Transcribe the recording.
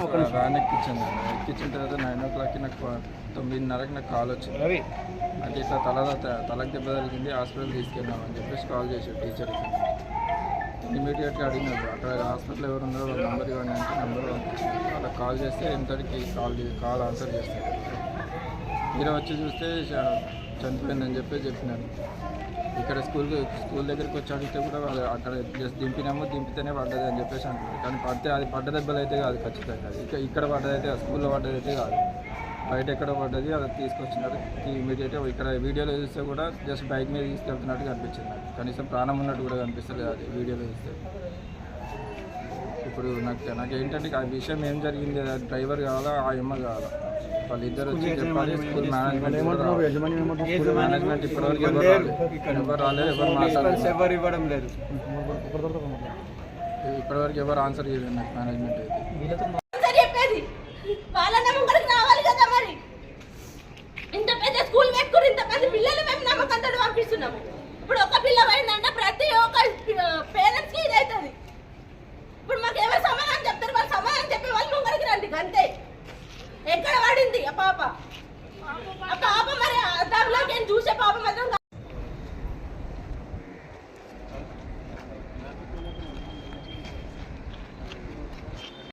Van ఎక్కించాను ఎక్కించిన తర్వాత nine ఓ క్లాక్కి నాకు తొమ్మిదిన్నరకి నాకు కాల్ వచ్చింది. అంటే ఇట్లా తల తలకు దెబ్బ తగిలింది హాస్పిటల్ తీసుకెళ్ళాం అని చెప్పేసి కాల్ చేశాడు టీచర్కి ఇమీడియట్గా అడిగినారు అక్కడ హాస్పిటల్ ఎవరు ఉన్నారో వాళ్ళ నెంబర్ ఇవ్వండి అంటే నెంబర్ వాళ్ళకి కాల్ చేస్తే ఎంతటికి కాల్ కాల్ ఆన్సర్ చేస్తారు మీరు వచ్చి చూస్తే చనిపోయిందని చెప్పి చెప్పినాను ఇక్కడ స్కూల్ స్కూల్ దగ్గరికి వచ్చి అడిగితే కూడా వాళ్ళు అక్కడ జస్ట్ దింపినాము దింపితేనే పడ్డది అని చెప్పేసి అంటారు కానీ పడితే అది పడ్డ దెబ్బలు అయితే కాదు ఖచ్చితంగా. అది ఇక్కడ ఇక్కడ పడ్డదైతే స్కూల్లో పడ్డదైతే కాదు. బయట ఎక్కడ పడ్డది అది తీసుకొచ్చినారు. ఇమీడియట్గా ఇక్కడ వీడియోలో చూస్తే కూడా జస్ట్ బైక్ మీద తీసుకెళ్తున్నట్టు కనిపించింది కనీసం ప్రాణం ఉన్నట్టు కూడా కనిపిస్తుంది అది వీడియోలో చూస్తే. ఇప్పుడు నాకు నాకు ఏంటంటే ఆ విషయం ఏం జరిగింది డ్రైవర్ కావాలా ఆ అమ్మ కావాలా? వాళ్ళిద్దరు వచ్చి చెప్పాలి స్కూల్ మేనేజ్మెంట్ మేనేజ్మెంట్ ఇప్పటివరకు ఎవరు రాలేదు. ఎవరు రాలేదు ఎవరు మాట్లాడలేదు. ఎవరు ఇవ్వడం లేదు. ఇప్పటివరకు ఎవరు ఆన్సర్ చేయలేదు నాకు మేనేజ్మెంట్ అయితే. ఆన్సర్ చెప్పేది. వాళ్ళన్న ముంగడికి రావాలి కదా మరి. ఇంత పెద్ద స్కూల్ పెట్టుకుని ఇంత పెద్ద పిల్లలు మేము నమ్మకంతో పంపిస్తున్నాము. ఎక్కడ పడింది ఆ